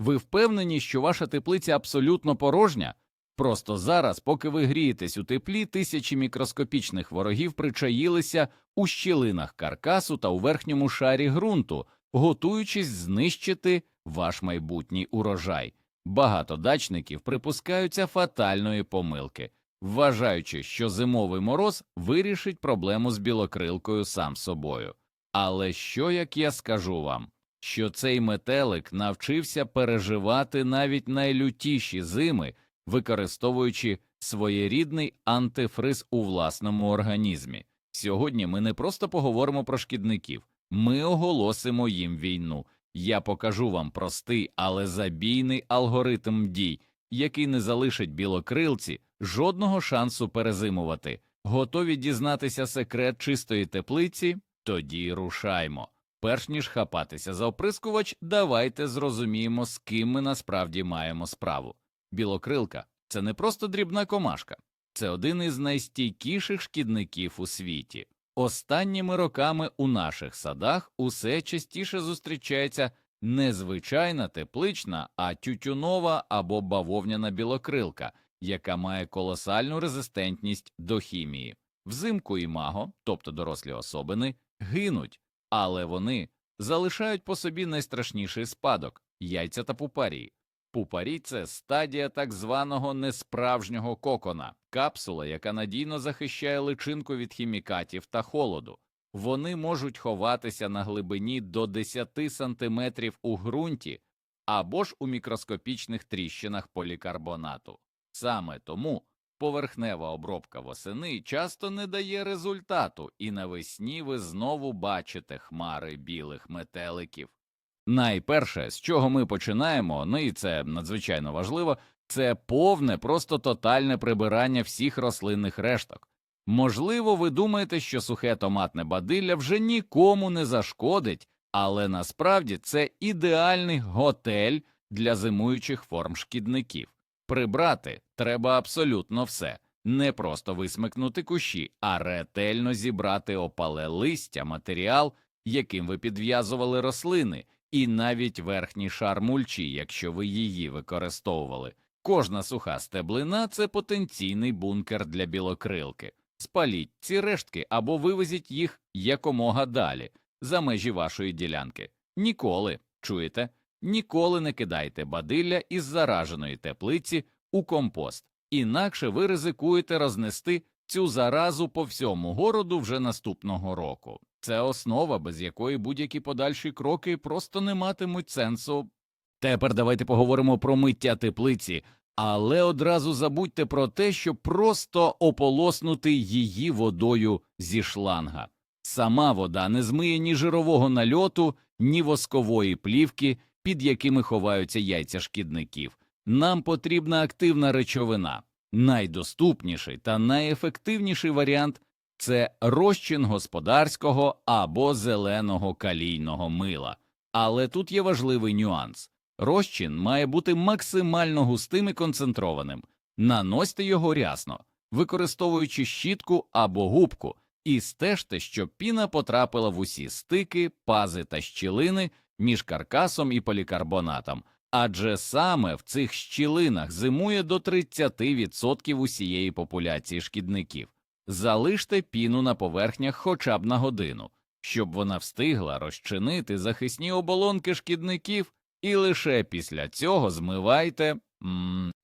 Ви впевнені, що ваша теплиця абсолютно порожня? Просто зараз, поки ви грієтесь у теплі, тисячі мікроскопічних ворогів причаїлися у щілинах каркасу та у верхньому шарі ґрунту, готуючись знищити ваш майбутній урожай. Багато дачників припускаються фатальної помилки, вважаючи, що зимовий мороз вирішить проблему з білокрилкою сам собою. Але що як я скажу вам, що цей метелик навчився переживати навіть найлютіші зими, використовуючи своєрідний антифриз у власному організмі. Сьогодні ми не просто поговоримо про шкідників, ми оголосимо їм війну. Я покажу вам простий, але забійний алгоритм дій, який не залишить білокрилці жодного шансу перезимувати. Готові дізнатися секрет чистої теплиці? Тоді рушаймо. Перш ніж хапатися за оприскувач, давайте зрозуміємо, з ким ми насправді маємо справу. Білокрилка це не просто дрібна комашка, це один із найстійкіших шкідників у світі. Останніми роками у наших садах усе частіше зустрічається не звичайна теплична, а тютюнова або бавовняна білокрилка, яка має колосальну резистентність до хімії. Взимку імаго, тобто дорослі особини, гинуть, але вони залишають по собі найстрашніший спадок яйця та пупарії. Пупарі це стадія так званого несправжнього кокона, капсула, яка надійно захищає личинку від хімікатів та холоду. Вони можуть ховатися на глибині до 10 сантиметрів у ґрунті або ж у мікроскопічних тріщинах полікарбонату. Саме тому поверхнева обробка восени часто не дає результату, і навесні ви знову бачите хмари білих метеликів. Найперше, з чого ми починаємо, ну і це надзвичайно важливо, це повне, просто тотальне прибирання всіх рослинних решток. Можливо, ви думаєте, що сухе томатне бадилля вже нікому не зашкодить, але насправді це ідеальний готель для зимуючих форм шкідників. Прибрати треба абсолютно все, не просто висмикнути кущі, а ретельно зібрати опале листя, матеріал, яким ви підв'язували рослини, і навіть верхній шар мульчі, якщо ви її використовували. Кожна суха стеблина це потенційний бункер для білокрилки. Спаліть ці рештки або вивезіть їх якомога далі, за межі вашої ділянки. Ніколи, чуєте, ніколи не кидайте бадилля із зараженої теплиці у компост, інакше ви ризикуєте рознести цю заразу по всьому городу вже наступного року. Це основа, без якої будь-які подальші кроки просто не матимуть сенсу. Тепер давайте поговоримо про миття теплиці, але одразу забудьте про те, щоб просто ополоснути її водою зі шланга. Сама вода не змиє ні жирового нальоту, ні воскової плівки, під якими ховаються яйця шкідників. Нам потрібна активна речовина. Найдоступніший та найефективніший варіант це розчин господарського або зеленого калійного мила. Але тут є важливий нюанс. Розчин має бути максимально густим і концентрованим. Наносьте його рясно, використовуючи щітку або губку, і стежте, щоб піна потрапила в усі стики, пази та щілини між каркасом і полікарбонатом, адже саме в цих щілинах зимує до 30% усієї популяції шкідників. Залиште піну на поверхнях хоча б на годину, щоб вона встигла розчинити захисні оболонки шкідників, і лише після цього змивайте.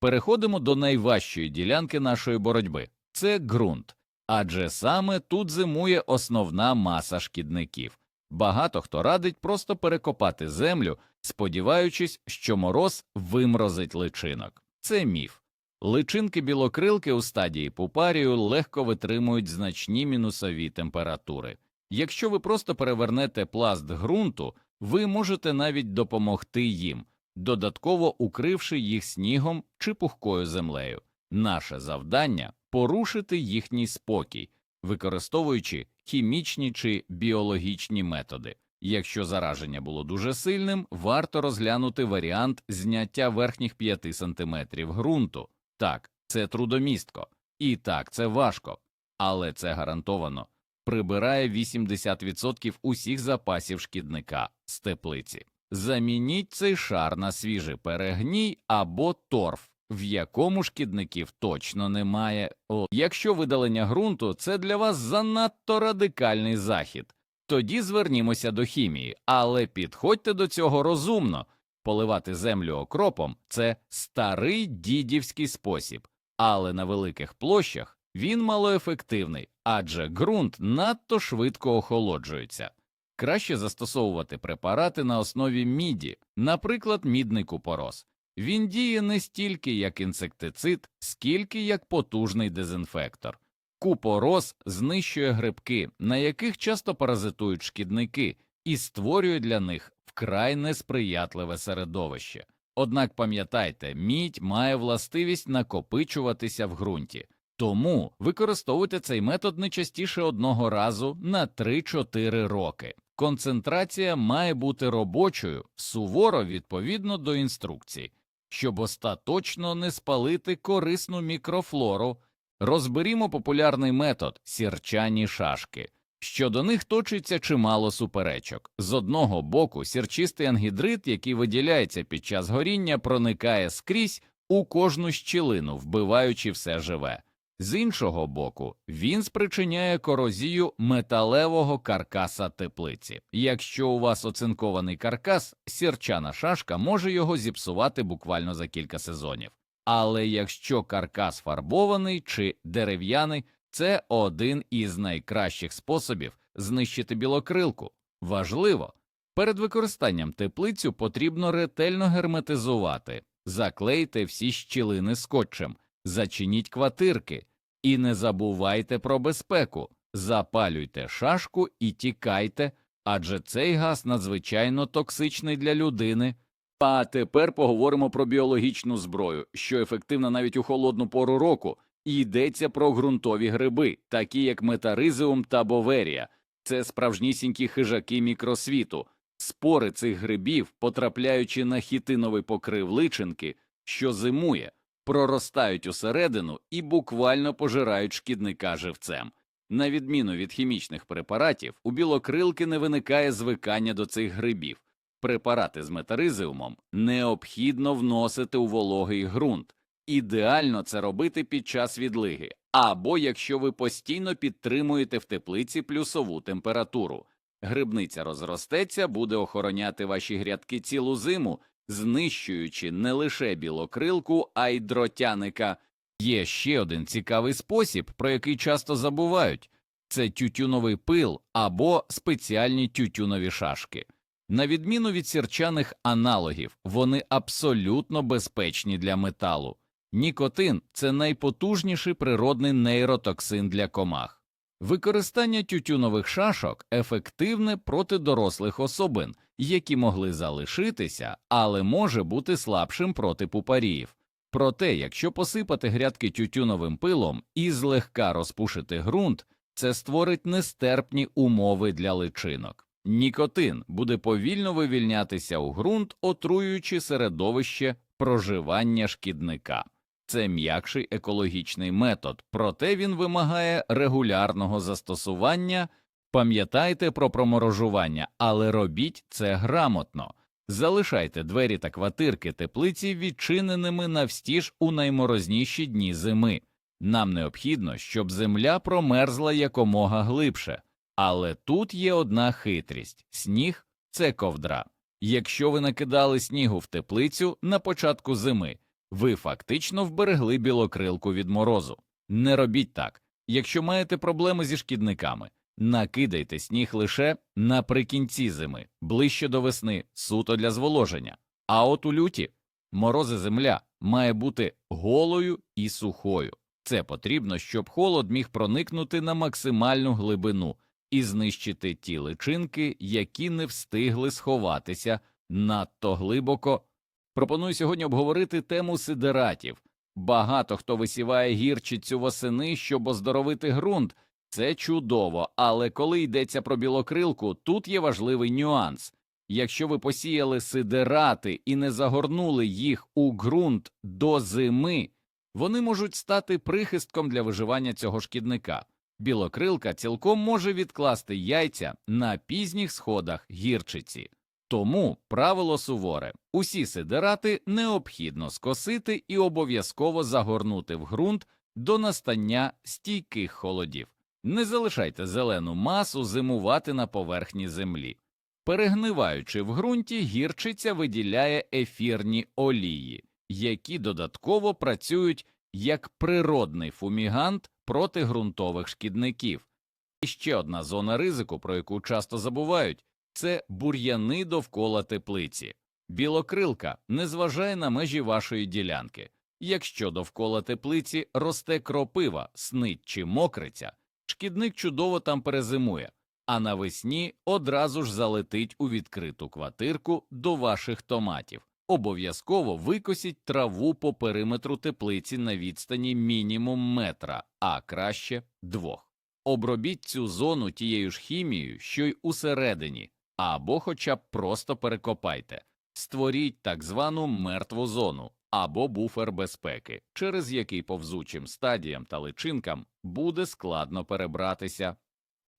Переходимо до найважчої ділянки нашої боротьби це ґрунт, адже саме тут зимує основна маса шкідників. Багато хто радить просто перекопати землю, сподіваючись, що мороз вимрозить личинок. Це міф. Личинки білокрилки у стадії пупарію легко витримують значні мінусові температури. Якщо ви просто перевернете пласт ґрунту, ви можете навіть допомогти їм, додатково укривши їх снігом чи пухкою землею. Наше завдання порушити їхній спокій, використовуючи хімічні чи біологічні методи. Якщо зараження було дуже сильним, варто розглянути варіант зняття верхніх 5 см ґрунту. Так, це трудомістко, і так, це важко, але це гарантовано прибирає 80% усіх запасів шкідника з теплиці. замініть цей шар на свіжий перегній або торф, в якому шкідників точно немає. О, якщо видалення ґрунту це для вас занадто радикальний захід, тоді звернімося до хімії, але підходьте до цього розумно. Поливати землю окропом це старий дідівський спосіб, але на великих площах він малоефективний, адже ґрунт надто швидко охолоджується. Краще застосовувати препарати на основі міді, наприклад, мідний купорос. Він діє не стільки як інсектицид, скільки як потужний дезінфектор. Купорос знищує грибки, на яких часто паразитують шкідники, і створює для них вкрай несприятливе середовище. Однак пам'ятайте, мідь має властивість накопичуватися в ґрунті, тому використовуйте цей метод не частіше одного разу на 3-4 роки. Концентрація має бути робочою, суворо відповідно до інструкцій, щоб остаточно не спалити корисну мікрофлору. Розберімо популярний метод сірчані шашки. Щодо них точиться чимало суперечок. З одного боку, сірчистий ангідрит, який виділяється під час горіння, проникає скрізь у кожну щілину, вбиваючи все живе. З іншого боку, він спричиняє корозію металевого каркаса теплиці. Якщо у вас оцинкований каркас, сірчана шашка може його зіпсувати буквально за кілька сезонів. Але якщо каркас фарбований чи дерев'яний, це один із найкращих способів знищити білокрилку. Важливо, перед використанням теплицю потрібно ретельно герметизувати, заклейте всі щілини скотчем, зачиніть квартирки і не забувайте про безпеку, запалюйте шашку і тікайте, адже цей газ надзвичайно токсичний для людини. А тепер поговоримо про біологічну зброю, що ефективна навіть у холодну пору року. Йдеться про ґрунтові гриби, такі як метаризеум та боверія. Це справжнісінькі хижаки мікросвіту. Спори цих грибів, потрапляючи на хітиновий покрив личинки, що зимує, проростають усередину і буквально пожирають шкідника живцем. На відміну від хімічних препаратів, у білокрилки не виникає звикання до цих грибів. Препарати з метаризеумом необхідно вносити у вологий ґрунт. Ідеально це робити під час відлиги, або якщо ви постійно підтримуєте в теплиці плюсову температуру. Грибниця розростеться, буде охороняти ваші грядки цілу зиму, знищуючи не лише білокрилку, а й дротяника. Є ще один цікавий спосіб, про який часто забувають це тютюновий пил або спеціальні тютюнові шашки. На відміну від сірчаних аналогів, вони абсолютно безпечні для металу. Нікотин це найпотужніший природний нейротоксин для комах. Використання тютюнових шашок ефективне проти дорослих особин, які могли залишитися, але може бути слабшим проти пупаріїв. Проте, якщо посипати грядки тютюновим пилом і злегка розпушити ґрунт, це створить нестерпні умови для личинок. Нікотин буде повільно вивільнятися у ґрунт, отруюючи середовище проживання шкідника. Це м'якший екологічний метод, проте він вимагає регулярного застосування. Пам'ятайте про проморожування, але робіть це грамотно. Залишайте двері та квартирки теплиці відчиненими навстіж у найморозніші дні зими. Нам необхідно, щоб земля промерзла якомога глибше. Але тут є одна хитрість сніг це ковдра. Якщо ви накидали снігу в теплицю на початку зими, ви фактично вберегли білокрилку від морозу. Не робіть так. Якщо маєте проблеми зі шкідниками, накидайте сніг лише наприкінці зими, ближче до весни, суто для зволоження. А от у люті морози земля має бути голою і сухою. Це потрібно, щоб холод міг проникнути на максимальну глибину і знищити ті личинки, які не встигли сховатися надто глибоко. Пропоную сьогодні обговорити тему сидератів. Багато хто висіває гірчицю восени, щоб оздоровити ґрунт. Це чудово, але коли йдеться про білокрилку, тут є важливий нюанс. Якщо ви посіяли сидерати і не загорнули їх у ґрунт до зими, вони можуть стати прихистком для виживання цього шкідника. Білокрилка цілком може відкласти яйця на пізніх сходах гірчиці. Тому правило суворе усі сидерати необхідно скосити і обов'язково загорнути в ґрунт до настання стійких холодів. Не залишайте зелену масу зимувати на поверхні землі. Перегниваючи в ґрунті, гірчиця виділяє ефірні олії, які додатково працюють як природний фумігант проти ґрунтових шкідників. І ще одна зона ризику, про яку часто забувають, це бур'яни довкола теплиці. Білокрилка не зважає на межі вашої ділянки. Якщо довкола теплиці росте кропива, снить чи мокриця, шкідник чудово там перезимує, а навесні одразу ж залетить у відкриту квартирку до ваших томатів. Обов'язково викосіть траву по периметру теплиці на відстані мінімум метра, а краще двох. Обробіть цю зону тією ж хімією, що й усередині, або хоча б просто перекопайте, створіть так звану мертву зону або буфер безпеки, через який повзучим стадіям та личинкам буде складно перебратися.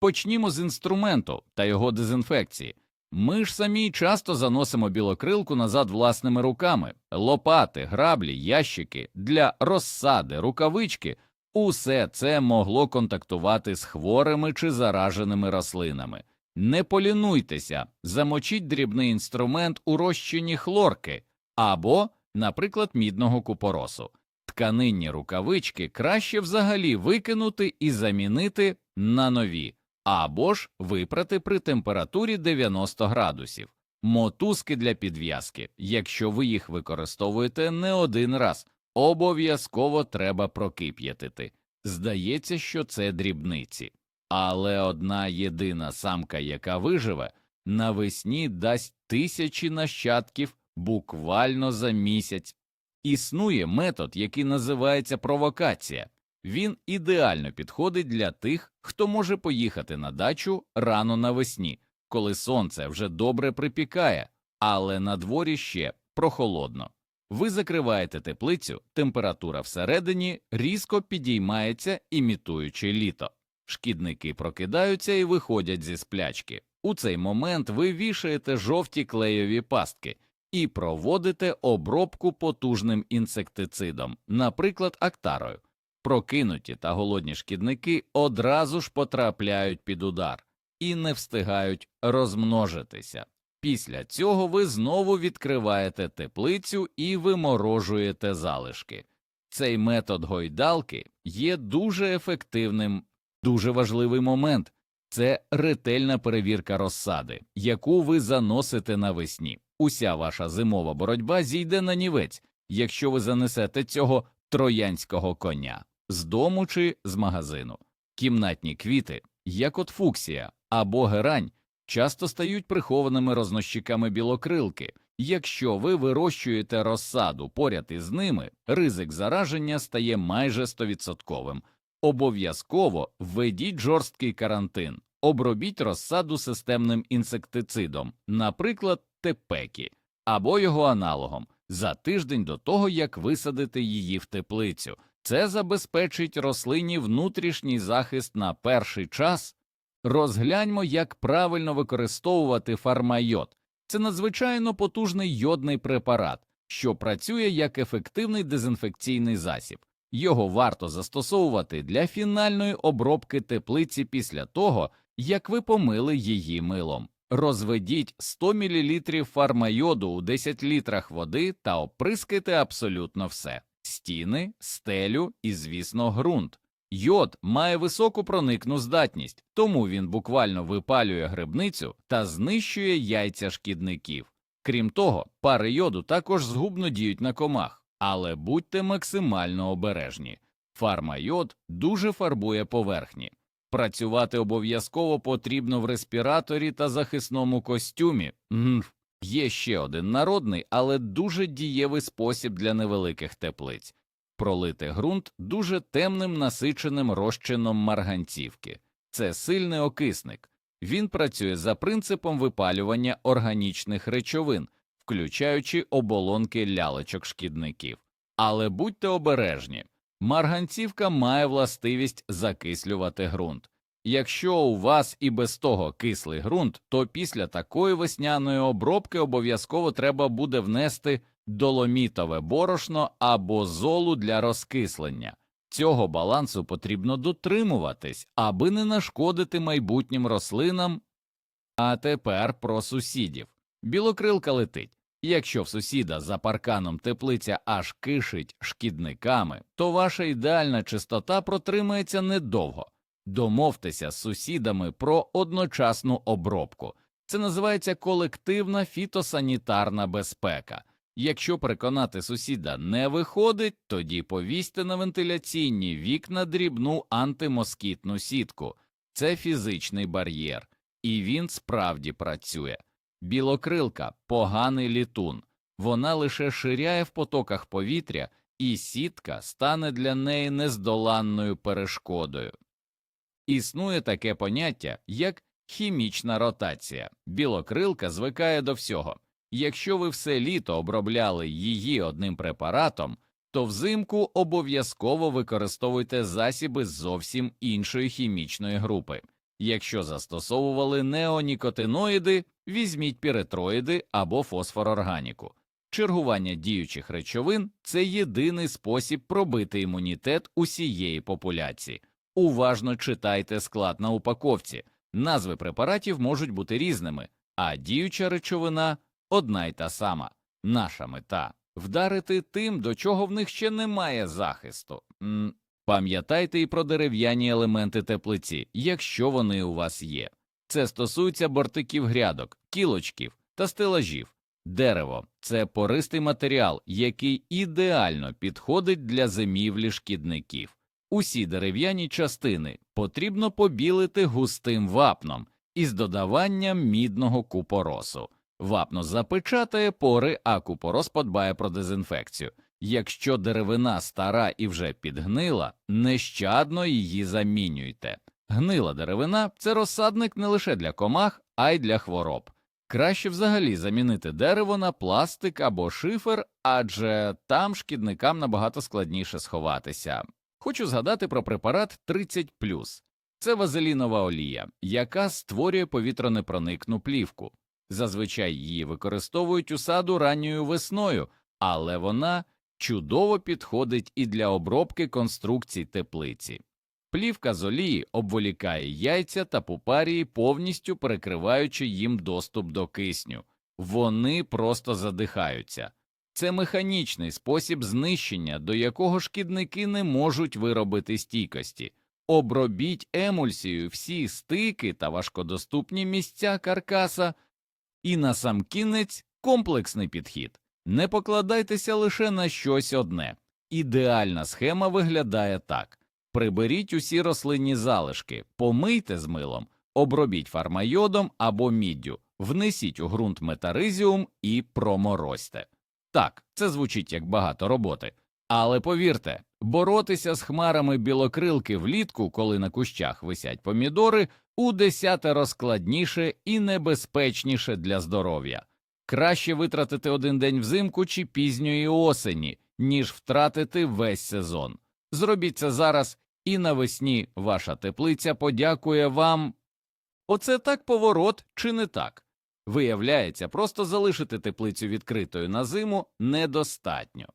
Почнімо з інструменту та його дезінфекції. Ми ж самі часто заносимо білокрилку назад власними руками, лопати, граблі, ящики для розсади, рукавички. Усе це могло контактувати з хворими чи зараженими рослинами. Не полінуйтеся, замочіть дрібний інструмент у розчині хлорки або, наприклад, мідного купоросу. Тканинні рукавички краще взагалі викинути і замінити на нові, або ж випрати при температурі 90 градусів. Мотузки для підв'язки, якщо ви їх використовуєте не один раз, обов'язково треба прокип'ятити. Здається, що це дрібниці. Але одна єдина самка, яка виживе, навесні дасть тисячі нащадків буквально за місяць. Існує метод, який називається провокація. Він ідеально підходить для тих, хто може поїхати на дачу рано навесні, коли сонце вже добре припікає, але на дворі ще прохолодно. Ви закриваєте теплицю, температура всередині різко підіймається, імітуючи літо. Шкідники прокидаються і виходять зі сплячки. У цей момент ви вішаєте жовті клейові пастки і проводите обробку потужним інсектицидом, наприклад, актарою. Прокинуті та голодні шкідники одразу ж потрапляють під удар і не встигають розмножитися. Після цього ви знову відкриваєте теплицю і виморожуєте залишки. Цей метод гойдалки є дуже ефективним. Дуже важливий момент це ретельна перевірка розсади, яку ви заносите навесні. Уся ваша зимова боротьба зійде на нівець, якщо ви занесете цього троянського коня з дому чи з магазину. Кімнатні квіти, як от фуксія або герань, часто стають прихованими рознощиками білокрилки. Якщо ви вирощуєте розсаду поряд із ними, ризик зараження стає майже стовідсотковим. Обов'язково введіть жорсткий карантин, обробіть розсаду системним інсектицидом, наприклад, тепекі, або його аналогом, за тиждень до того, як висадити її в теплицю. Це забезпечить рослині внутрішній захист на перший час. Розгляньмо, як правильно використовувати фармайод. Це надзвичайно потужний йодний препарат, що працює як ефективний дезінфекційний засіб. Його варто застосовувати для фінальної обробки теплиці після того, як ви помили її милом. Розведіть 100 мл фармайоду у 10 літрах води та оприскайте абсолютно все стіни, стелю і, звісно, ґрунт. Йод має високу проникну здатність, тому він буквально випалює грибницю та знищує яйця шкідників. Крім того, пари йоду також згубно діють на комах, але будьте максимально обережні. Фармайод дуже фарбує поверхні. Працювати обов'язково потрібно в респіраторі та захисному костюмі. Є ще один народний, але дуже дієвий спосіб для невеликих теплиць пролити ґрунт дуже темним насиченим розчином марганцівки. Це сильний окисник. Він працює за принципом випалювання органічних речовин, включаючи оболонки лялечок шкідників. Але будьте обережні, марганцівка має властивість закислювати ґрунт. Якщо у вас і без того кислий ґрунт, то після такої весняної обробки обов'язково треба буде внести доломітове борошно або золу для розкислення. Цього балансу потрібно дотримуватись, аби не нашкодити майбутнім рослинам. А тепер про сусідів. Білокрилка летить. Якщо в сусіда за парканом теплиця аж кишить шкідниками, то ваша ідеальна чистота протримається недовго. Домовтеся з сусідами про одночасну обробку. Це називається колективна фітосанітарна безпека. Якщо переконати сусіда не виходить, тоді повісьте на вентиляційні вікна дрібну антимоскітну сітку. Це фізичний бар'єр, і він справді працює. Білокрилка поганий літун, вона лише ширяє в потоках повітря, і сітка стане для неї нездоланною перешкодою. Існує таке поняття, як хімічна ротація. Білокрилка звикає до всього. Якщо ви все літо обробляли її одним препаратом, то взимку обов'язково використовуйте засіби зовсім іншої хімічної групи. Якщо застосовували неонікотиноїди, візьміть піретроїди або фосфорорганіку. Чергування діючих речовин це єдиний спосіб пробити імунітет усієї популяції. Уважно читайте склад на упаковці. Назви препаратів можуть бути різними, а діюча речовина одна й та сама. Наша мета вдарити тим, до чого в них ще немає захисту. Пам'ятайте і про дерев'яні елементи теплиці, якщо вони у вас є. Це стосується бортиків грядок, кілочків та стелажів. Дерево це пористий матеріал, який ідеально підходить для зимівлі шкідників. Усі дерев'яні частини потрібно побілити густим вапном із додаванням мідного купоросу. Вапно запечатає пори, а купорос подбає про дезінфекцію. Якщо деревина стара і вже підгнила, нещадно її замінюйте. Гнила деревина це розсадник не лише для комах, а й для хвороб. Краще взагалі замінити дерево на пластик або шифер, адже там шкідникам набагато складніше сховатися. Хочу згадати про препарат 30 Це вазелінова олія, яка створює повітронепроникну плівку. Зазвичай її використовують у саду ранньою весною, але вона чудово підходить і для обробки конструкцій теплиці. Плівка з олії обволікає яйця та пупарії, повністю перекриваючи їм доступ до кисню. Вони просто задихаються. Це механічний спосіб знищення, до якого шкідники не можуть виробити стійкості. Обробіть емульсією всі стики та важкодоступні місця каркаса, і насамкінець комплексний підхід. Не покладайтеся лише на щось одне. Ідеальна схема виглядає так: приберіть усі рослинні залишки, помийте з милом, обробіть фармайодом або міддю, внесіть у ґрунт метаризіум і проморозьте. Так, це звучить як багато роботи, але повірте, боротися з хмарами білокрилки влітку, коли на кущах висять помідори, у десятеро складніше і небезпечніше для здоров'я. Краще витратити один день взимку чи пізньої осені, ніж втратити весь сезон. Зробіть це зараз, і навесні ваша теплиця подякує вам. Оце так поворот чи не так? Виявляється, просто залишити теплицю відкритою на зиму недостатньо.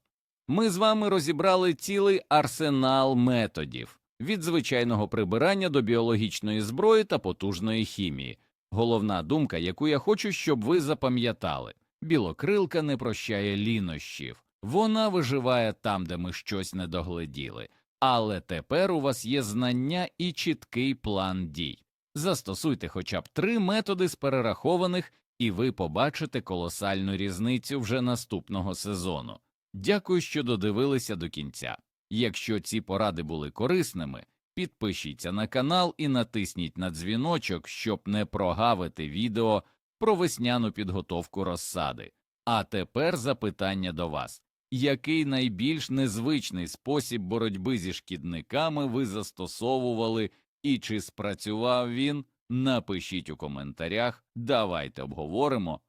Ми з вами розібрали цілий арсенал методів від звичайного прибирання до біологічної зброї та потужної хімії. Головна думка, яку я хочу, щоб ви запам'ятали білокрилка не прощає лінощів, вона виживає там, де ми щось не догледіли. Але тепер у вас є знання і чіткий план дій. Застосуйте хоча б три методи з перерахованих, і ви побачите колосальну різницю вже наступного сезону. Дякую, що додивилися до кінця. Якщо ці поради були корисними, підпишіться на канал і натисніть на дзвіночок, щоб не прогавити відео про весняну підготовку розсади. А тепер запитання до вас який найбільш незвичний спосіб боротьби зі шкідниками ви застосовували і чи спрацював він? Напишіть у коментарях, давайте обговоримо.